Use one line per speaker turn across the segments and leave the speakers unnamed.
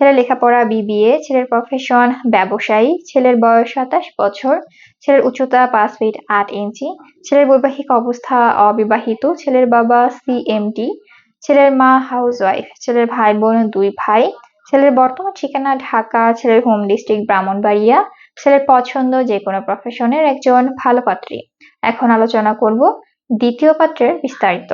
ছেলের লেখাপড়া বিবিএ ছেলের প্রফেশন ব্যবসায়ী, ছেলের বয়স সাতাশ বছর, ছেলের উচ্চতা পাঁচ ফিট আট ইঞ্চি ছেলের বৈবাহিক অবস্থা অবিবাহিত, ছেলের বাবা সিএমটি ছেলের মা হাউসওয়াইফ ছেলের ভাই বোন দুই ভাই, ছেলের বর্তমান ঠিকানা ঢাকা, ছেলের হোম ডিস্ট্রিক্ট ব্রাহ্মণবাড়িয়া, ছেলের পছন্দ যে কোনো প্রফেশনের একজন ভালো পাত্রী। এখন আলোচনা করব দ্বিতীয় পাত্রের বিস্তারিত।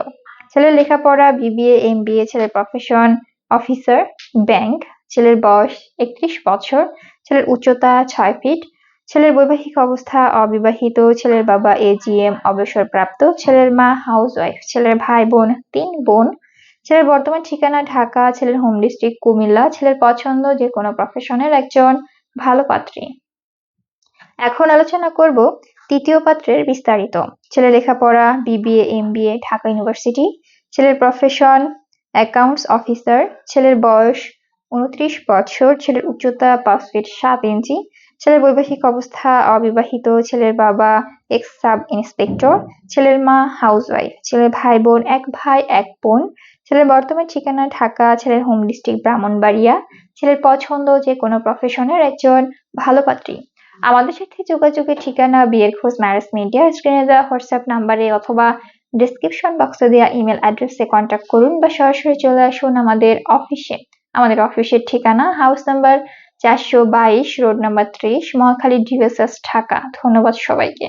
ছেলের লেখাপড়া বিবিএ এমবিএ ছেলের প্রফেশন অফিসার ব্যাংক ছেলের বয়স একত্রিশ বছর, ছেলের উচ্চতা ছয় ফিট ছেলের বৈবাহিক অবস্থা অবিবাহিত, ছেলের বাবা এজিএম অবসরপ্রাপ্ত, ছেলের মা হাউসওয়াইফ ছেলের ভাই বোন তিন বোন, ছেলের বর্তমান ঠিকানা ঢাকা, ছেলের হোম ডিস্ট্রিক্ট কুমিল্লা, ছেলের পছন্দ যে কোনো প্রফেশনের একজন ভালো পাত্রী। এখন আলোচনা করব তৃতীয় পাত্রের বিস্তারিত। ছেলের লেখাপড়া বিবিএ এমবিএ ঢাকা ইউনিভার্সিটি ছেলের প্রফেশন অ্যাকাউন্টস অফিসার ছেলের বয়স উনত্রিশ বছর ছেলের উচ্চতা পাঁচ ফিট সাত ইঞ্চি। ছেলের বৈবাহিক অবস্থা অবিবাহিত। ছেলের বাবা এক্স সাব ইন্সপেক্টর ছেলের মা হাউসওয়াইফ ছেলের ভাই বোন এক ভাই, এক বোন। ছেলের বর্তমান ঠিকানা ঢাকা। ছেলের হোম ডিস্ট্রিক্ট ব্রাহ্মণবাড়িয়া। ছেলের পছন্দ যে কোনো প্রফেশনের একজন ভালো পাত্রী। আমাদের সাথে যোগাযোগের ঠিকানা বিয়ের খোঁজ ম্যারেজ মিডিয়া স্ক্রিনে দেওয়া হোয়াটসঅ্যাপ নাম্বারে অথবা ডিসক্রিপশন বক্সে দেওয়া ইমেল অ্যাড্রেসে কন্ট্যাক্ট করুন বা সরাসরি চলে আসুন আমাদের অফিসে আমাদের অফিসের ঠিকানা হাউস নাম্বার চারশো বাইশ রোড নাম্বার ত্রিশ, মহাখালী ডিভিএসএস ঢাকা। ধন্যবাদ সবাইকে।